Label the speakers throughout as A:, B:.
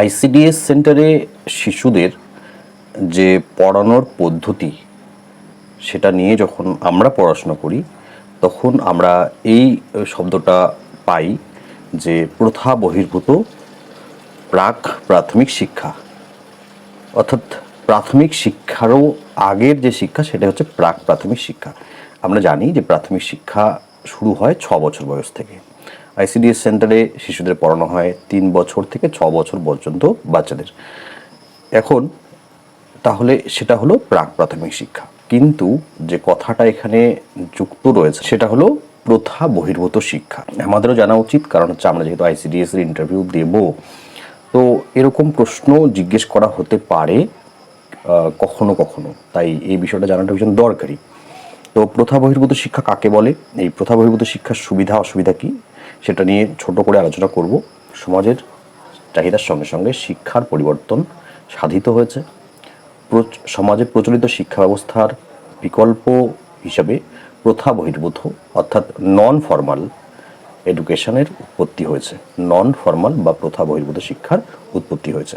A: ICDS সেন্টারে শিশুদের যে পড়ানোর পদ্ধতি, সেটা নিয়ে যখন আমরা পড়াশোনা করি, তখন আমরা এই শব্দটা পাই যে প্রথা বহির্ভূত প্রাক প্রাথমিক শিক্ষা। অর্থাৎ প্রাথমিক শিক্ষারও আগের যে শিক্ষা, সেটা হচ্ছে প্রাক প্রাথমিক শিক্ষা। আমরা জানি যে প্রাথমিক শিক্ষা শুরু হয় ছ বছর বয়স থেকে। আইসিডিএস সেন্টারে শিশুদের পড়ানো হয় তিন বছর থেকে ছ বছর পর্যন্ত বাচ্চাদের। এখন তাহলে সেটা হলো প্রাক প্রাথমিক শিক্ষা। কিন্তু যে কথাটা এখানে যুক্ত রয়েছে সেটা হলো প্রথা বহির্ভূত শিক্ষা। আমাদেরও জানা উচিত, কারণ হচ্ছে আমরা যেহেতু আইসিডিএস এর ইন্টারভিউ দেব, তো এরকম প্রশ্ন জিজ্ঞেস করা হতে পারে কখনো কখনো। তাই এই বিষয়টা জানাটা ভীষণ দরকারি। তো প্রথা বহির্ভূত শিক্ষা কাকে বলে? এই প্রথা বহির্ভূত শিক্ষার সুবিধা অসুবিধা কি? সেটা নিয়ে ছোট করে আলোচনা করব। সমাজের চাহিদার সঙ্গে সঙ্গে শিক্ষার পরিবর্তন সাধিত হয়েছে। সমাজে প্রচলিত শিক্ষা ব্যবস্থার বিকল্প হিসাবে প্রথা বহির্ভূত, অর্থাৎ নন ফর্মাল এডুকেশনের উৎপত্তি হয়েছে। নন ফর্মাল বা প্রথা বহির্ভূত শিক্ষার উৎপত্তি হয়েছে।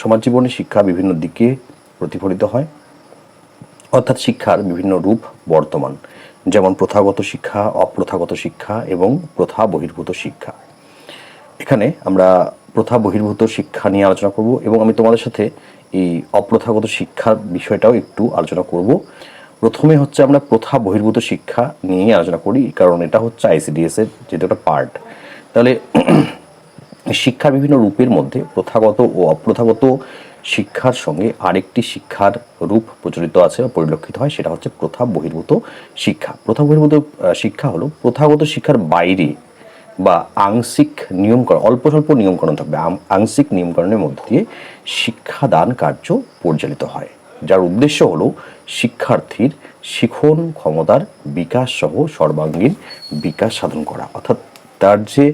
A: সমাজ জীবনে শিক্ষা বিভিন্ন দিকে প্রতিফলিত হয়, অর্থাৎ শিক্ষার বিভিন্ন রূপ বর্তমান। যেমন প্রথাগত শিক্ষা, অপ্রথাগত শিক্ষা এবং প্রথা বহির্ভূত শিক্ষা। এখানে আমরা প্রথা বহির্ভূত শিক্ষা নিয়ে আলোচনা করব এবং আমি তোমাদের সাথে এই অপ্রথাগত শিক্ষার বিষয়টাও একটু আলোচনা করব। প্রথমে হচ্ছে আমরা প্রথা বহির্ভূত শিক্ষা নিয়ে আলোচনা করি, কারণ এটা হচ্ছে আইসিডিএস এর যেটা একটা পার্ট। তাহলে শিক্ষার বিভিন্ন রূপের মধ্যে প্রথাগত ও অপ্রথাগত শিক্ষার সঙ্গে আরেকটি শিক্ষার রূপ প্রচলিত আছে বা পরিলক্ষিত হয়, সেটা হচ্ছে প্রথা বহির্ভূত শিক্ষা। প্রথা বহির্ভূত শিক্ষা হলো প্রথাগত শিক্ষার বাইরে বা আংশিক নিয়মকরণ, অল্প স্বল্প নিয়মকরণ থাকবে। আংশিক নিয়মকরণের মধ্য দিয়ে শিক্ষাদান কার্য পরিচালিত হয়। যার উদ্দেশ্য হলো শিক্ষার্থীর শিখন ক্ষমতার বিকাশ সহ সর্বাঙ্গীন বিকাশ সাধন করা। অর্থাৎ তার যে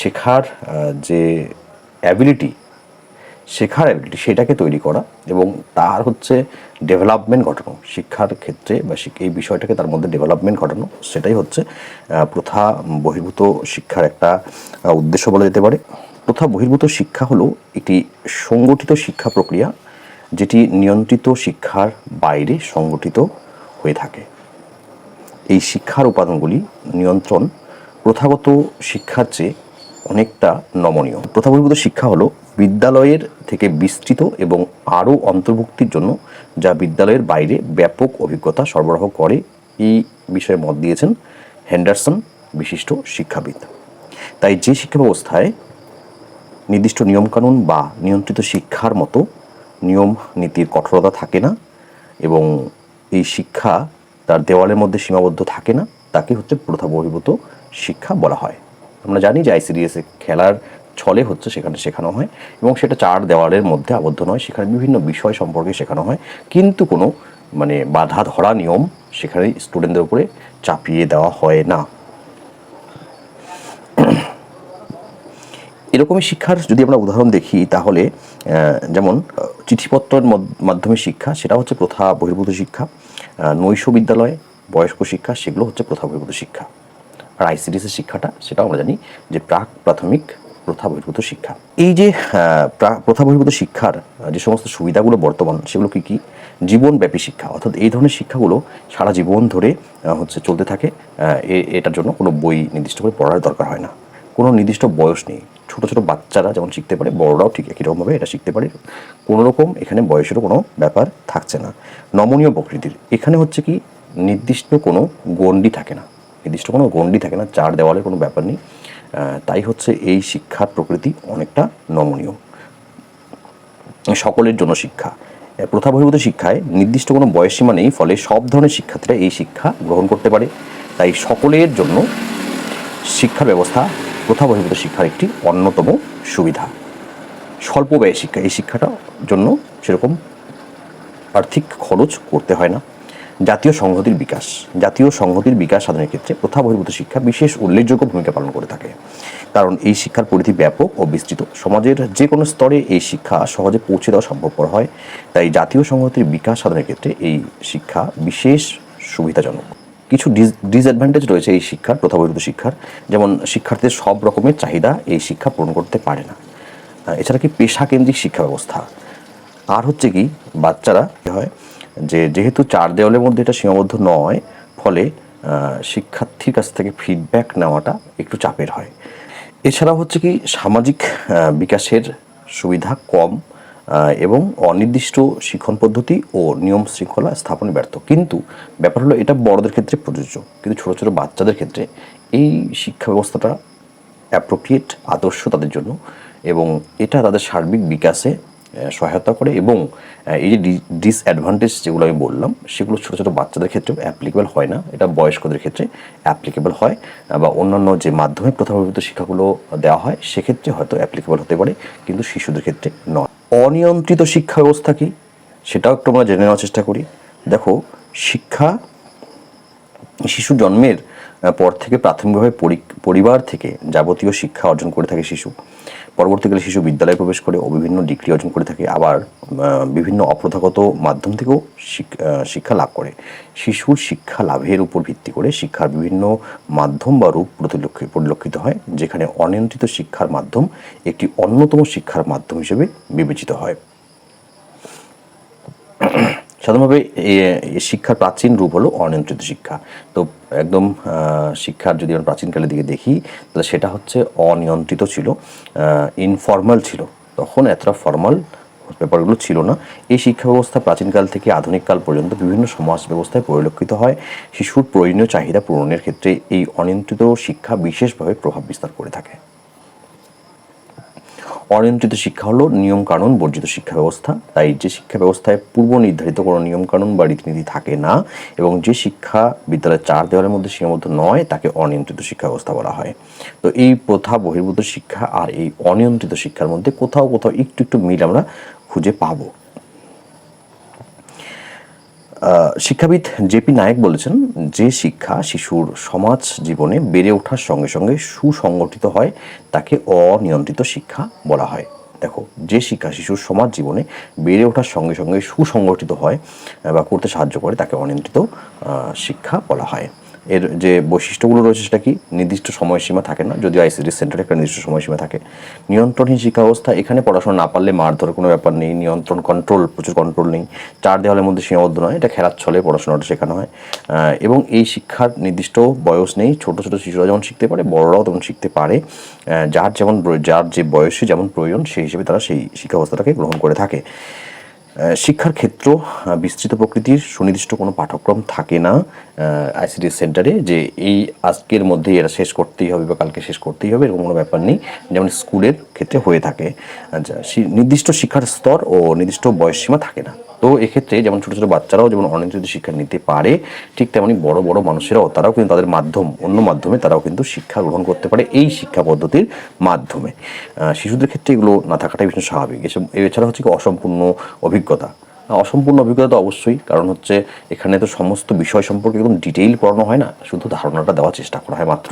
A: শেখার যে অ্যাবিলিটি শেখার অ্যাবিলিটি সেটাকে তৈরি করা এবং তার হচ্ছে ডেভেলপমেন্ট ঘটানো, শিক্ষার ক্ষেত্রে বা এই বিষয়টাকে তার মধ্যে ডেভেলপমেন্ট ঘটানো, সেটাই হচ্ছে প্রথা বহির্ভূত শিক্ষার একটা উদ্দেশ্য বলা যেতে পারে। প্রথা বহির্ভূত শিক্ষা হলো একটি সংগঠিত শিক্ষা প্রক্রিয়া যেটি নিয়ন্ত্রিত শিক্ষার বাইরে সংগঠিত হয়ে থাকে। এই শিক্ষার উপাদানগুলি নিয়ন্ত্রণ প্রথাগত শিক্ষার চেয়ে অনেকটা নমনীয়। প্রথাবহির্ভূত শিক্ষা হলো বিদ্যালয়ের থেকে বিস্তৃত এবং আরও অন্তর্ভুক্তির জন্য যা বিদ্যালয়ের বাইরে ব্যাপক অভিজ্ঞতা সরবরাহ করে। এই বিষয়ে মত দিয়েছেন হ্যান্ডারসন বিশিষ্ট শিক্ষাবিদ। তাই যে শিক্ষা ব্যবস্থায় নির্দিষ্ট নিয়মকানুন বা নিয়ন্ত্রিত শিক্ষার মতো নিয়ম নীতির কঠোরতা থাকে না এবং এই শিক্ষা তার দেওয়ালের মধ্যে সীমাবদ্ধ থাকে না, তাকে হচ্ছে প্রথা বহির্ভূত শিক্ষা বলা হয়। আমরা জানি যে আইসিডিএসে খেলার ছলে হচ্ছে সেখানে শেখানো হয় এবং সেটা চার দেওয়ালের মধ্যে আবদ্ধ নয়, সেখানে বিভিন্ন বিষয় সম্পর্কে শেখানো হয়। কিন্তু কোনো মানে বাধা ধরা নিয়ম সেখানে স্টুডেন্টদের উপরে চাপিয়ে দেওয়া হয় না। এরকমই শিক্ষার যদি আমরা উদাহরণ দেখি, তাহলে যেমন চিঠিপত্রের মাধ্যমে শিক্ষা, সেটা হচ্ছে প্রথা বহির্ভূত শিক্ষা নৈশ বিদ্যালয়, বয়স্ক শিক্ষা, সেগুলো হচ্ছে প্রথা বহির্ভূত শিক্ষা। আর আইসিডিএসের শিক্ষাটা, সেটাও আমরা জানি যে প্রাক প্রাথমিক প্রথা বহির্ভূত শিক্ষা। এই যে প্রথা বহির্ভূত শিক্ষার যে সমস্ত সুবিধাগুলো বর্তমান, সেগুলো কি কি? জীবনব্যাপী শিক্ষা, অর্থাৎ এই ধরনের শিক্ষাগুলো সারা জীবন ধরে হচ্ছে চলতে থাকে এটার জন্য কোনো বই নির্দিষ্ট করে পড়ার দরকার হয় না। কোনো নির্দিষ্ট বয়স নেই। ছোট ছোট বাচ্চারা যেমন শিখতে পারে, বড়রাও ঠিক একই রকমভাবে এটা শিখতে পারে। কোনো রকম এখানে বয়সেরও কোনো ব্যাপার থাকছে না। নমনীয় প্রকৃতির। এখানে হচ্ছে কি, নির্দিষ্ট কোনো গণ্ডি থাকে না। নির্দিষ্ট কোনো গণ্ডি থাকে না, চার দেওয়ালের কোনো ব্যাপার নেই। তাই হচ্ছে এই শিক্ষার প্রকৃতি অনেকটা নমনীয়। সকলের জন্য শিক্ষা। প্রথা শিক্ষায় নির্দিষ্ট কোনো বয়সসীমা নেই, ফলে সব ধরনের শিক্ষার্থীরা এই শিক্ষা গ্রহণ করতে পারে। তাই সকলের জন্য শিক্ষা ব্যবস্থা প্রথা শিক্ষার একটি অন্যতম সুবিধা। স্বল্প ব্যয় শিক্ষা, এই শিক্ষাটার জন্য সেরকম আর্থিক খরচ করতে হয় না। জাতীয় সংহতির বিকাশ, জাতীয় সংহতির বিকাশ সাধনের ক্ষেত্রে প্রথা বহির্ভূত শিক্ষা বিশেষ উল্লেখযোগ্য ভূমিকা পালন করে থাকে। কারণ এই শিক্ষার পরিধি ব্যাপক ও বিস্তৃত। সমাজের যে কোনো স্তরে এই শিক্ষা সহজে পৌঁছে দেওয়া সম্ভবপর হয়। তাই জাতীয় সংহতির বিকাশ সাধনের ক্ষেত্রে এই শিক্ষা বিশেষ সুবিধাজনক। কিছু ডিস ডিসঅ্যাডভান্টেজ রয়েছে এই শিক্ষার, প্রথা বহির্ভূত শিক্ষার। যেমন শিক্ষার্থীদের সব রকমের চাহিদা এই শিক্ষা পূরণ করতে পারে না। এছাড়া কি পেশাকেন্দ্রিক শিক্ষা ব্যবস্থা? আর হচ্ছে কি, বাচ্চারা হয়? যে যেহেতু চার দেওয়ালের মধ্যে এটা সীমাবদ্ধ নয়, ফলে শিক্ষার্থীর কাছ থেকে ফিডব্যাক নেওয়াটা একটু চাপের হয়। এছাড়া হচ্ছে কি, সামাজিক বিকাশের সুবিধা কম এবং অনির্দিষ্ট শিক্ষণ পদ্ধতি ও নিয়ম শৃঙ্খলা স্থাপনে ব্যর্থ। কিন্তু ব্যাপার হলো এটা বড়দের ক্ষেত্রে প্রযোজ্য, কিন্তু ছোট ছোট বাচ্চাদের ক্ষেত্রে এই শিক্ষা ব্যবস্থাটা অ্যাপ্রোপ্রিয়েট আদর্শ তাদের জন্য, এবং এটা তাদের সার্বিক বিকাশে সহায়তা করে এবং এই যে ডিসঅ্যাডভান্টেজ যেগুলো আমি বললাম, সেগুলো ছোটো ছোটো বাচ্চাদের ক্ষেত্রে অ্যাপ্লিকেবল হয় না। এটা বয়স্কদের ক্ষেত্রে অ্যাপ্লিকেবল হয় বা অন্যান্য যে মাধ্যমিক প্রথাপ্রবিত শিক্ষাগুলো দেওয়া হয়, সেক্ষেত্রে হয়তো অ্যাপ্লিকেবল হতে পারে, কিন্তু শিশুদের ক্ষেত্রে নয়। অনিয়ন্ত্রিত শিক্ষা ব্যবস্থা কি? সেটাও একটু আমরা জেনে নেওয়ার চেষ্টা করি। দেখো, শিক্ষা শিশু জন্মের পর থেকে প্রাথমিকভাবে পরি- পরিবার থেকে যাবতীয় শিক্ষা অর্জন করে থাকে শিশু। পরবর্তীকালে শিশু বিদ্যালয়ে প্রবেশ করে ও বিভিন্ন ডিগ্রি অর্জন করে থাকে, আবার বিভিন্ন অপ্রথাগত মাধ্যম থেকেও শিক- শিক্ষা লাভ করে। শিশুর শিক্ষা লাভের উপর ভিত্তি করে শিক্ষার বিভিন্ন মাধ্যম বা রূপ পরিলক্ষিত হয়, যেখানে অনিয়ন্ত্রিত শিক্ষার মাধ্যম একটি অন্যতম শিক্ষার মাধ্যম হিসেবে বিবেচিত হয়। সাধারণভাবে শিক্ষার প্রাচীন রূপ হলো অনিয়ন্ত্রিত শিক্ষা। তো একদম শিক্ষার যদি আমরা প্রাচীনকালের দিকে দেখি, তাহলে সেটা হচ্ছে অনিয়ন্ত্রিত ছিল ইনফর্মাল ছিল। তখন এতটা ফর্মাল ব্যাপারগুলো ছিল না। এই শিক্ষা ব্যবস্থা প্রাচীনকাল থেকে আধুনিক কাল পর্যন্ত বিভিন্ন সমাজ ব্যবস্থায় পরিলক্ষিত হয়। শিশুর প্রয়োজনীয় চাহিদা পূরণের ক্ষেত্রে এই অনিয়ন্ত্রিত শিক্ষা বিশেষভাবে প্রভাব বিস্তার করে থাকে। অনিয়ন্ত্রিত শিক্ষা হলো নিয়মকানুন, বর্জিত শিক্ষা ব্যবস্থা। তাই যে শিক্ষা ব্যবস্থায় পূর্ব নির্ধারিত কোনো নিয়ম কানুন বা রীতিনীতি থাকে না এবং যে শিক্ষা বিদ্যালয়ের চার দেওয়ালের মধ্যে সীমাবদ্ধ নয়, তাকে অনিয়ন্ত্রিত শিক্ষা ব্যবস্থা বলা হয়। তো এই প্রথা বহির্ভূত শিক্ষা আর এই অনিয়ন্ত্রিত শিক্ষার মধ্যে কোথাও কোথাও একটু একটু মিল আমরা খুঁজে পাবো। শিক্ষাবিদ জেপি নায়েক বলেছেন যে শিক্ষা শিশুর সমাজ জীবনে বেড়ে ওঠার সঙ্গে সঙ্গে সুসংগঠিত হয়, তাকে অনিয়ন্ত্রিত শিক্ষা বলা হয়। দেখো, যে শিক্ষা শিশুর সমাজ জীবনে বেড়ে ওঠার সঙ্গে সঙ্গে সুসংগঠিত হয় বা করতে সাহায্য করে, তাকে অনিয়ন্ত্রিত শিক্ষা বলা হয়। এর যে বৈশিষ্ট্যগুলো রয়েছে সেটা কি? নির্দিষ্ট সময়সীমা থাকে না, যদিও আইসিডি সেন্টারে একটা নির্দিষ্ট সময়সীমা থাকে। নিয়ন্ত্রণহীন শিক্ষা ব্যবস্থা এখানে পড়াশোনা না পারলে মারধরের কোনো ব্যাপার নেই, নিয়ন্ত্রণ কন্ট্রোল প্রচুর কন্ট্রোল নেই। চার দেওয়ালের মধ্যে সীমাবদ্ধ নয়, এটা খেলার ছলে পড়াশোনাটা শেখানো হয়। এবং এই শিক্ষার নির্দিষ্ট বয়স নেই, ছোট ছোট শিশুরা যেমন শিখতে পারে, বড়রাও তেমন শিখতে পারে। যার যেমন যার যে বয়সে যেমন প্রয়োজন, সেই হিসেবে তারা সেই শিক্ষা ব্যবস্থাটাকে গ্রহণ করে থাকে। শিক্ষার ক্ষেত্র বিস্তৃত প্রকৃতির সুনির্দিষ্ট কোনো পাঠ্যক্রম থাকে না। আইসিডি সেন্টারে যে এই আজকের মধ্যে এরা শেষ করতেই হবে বা কালকে শেষ করতেই হবে এরকম কোনো ব্যাপার নেই। যেমন স্কুলের ক্ষেত্রে হয়ে থাকে। আচ্ছা নির্দিষ্ট শিক্ষার স্তর ও নির্দিষ্ট বয়সসীমা থাকে না। তো এক্ষেত্রে যেমন ছোটো ছোটো বাচ্চারাও যেমন অনিয়ন্ত্রিত শিক্ষা নিতে পারে, ঠিক তেমনি বড় বড় মানুষেরাও তারাও কিন্তু তাদের মাধ্যম, অন্য মাধ্যমে তারাও কিন্তু শিক্ষা গ্রহণ করতে পারে এই শিক্ষা পদ্ধতির মাধ্যমে। শিশুদের ক্ষেত্রে এগুলো না থাকাটাই ভীষণ স্বাভাবিক। এসব, এছাড়া হচ্ছে কি অসম্পূর্ণ অভিজ্ঞতা। অসম্পূর্ণ অভিজ্ঞতা তো অবশ্যই, কারণ হচ্ছে এখানে তো সমস্ত বিষয় সম্পর্কে একদম ডিটেইল পড়ানো হয় না, শুধু ধারণাটা দেওয়ার চেষ্টা করা হয় মাত্র।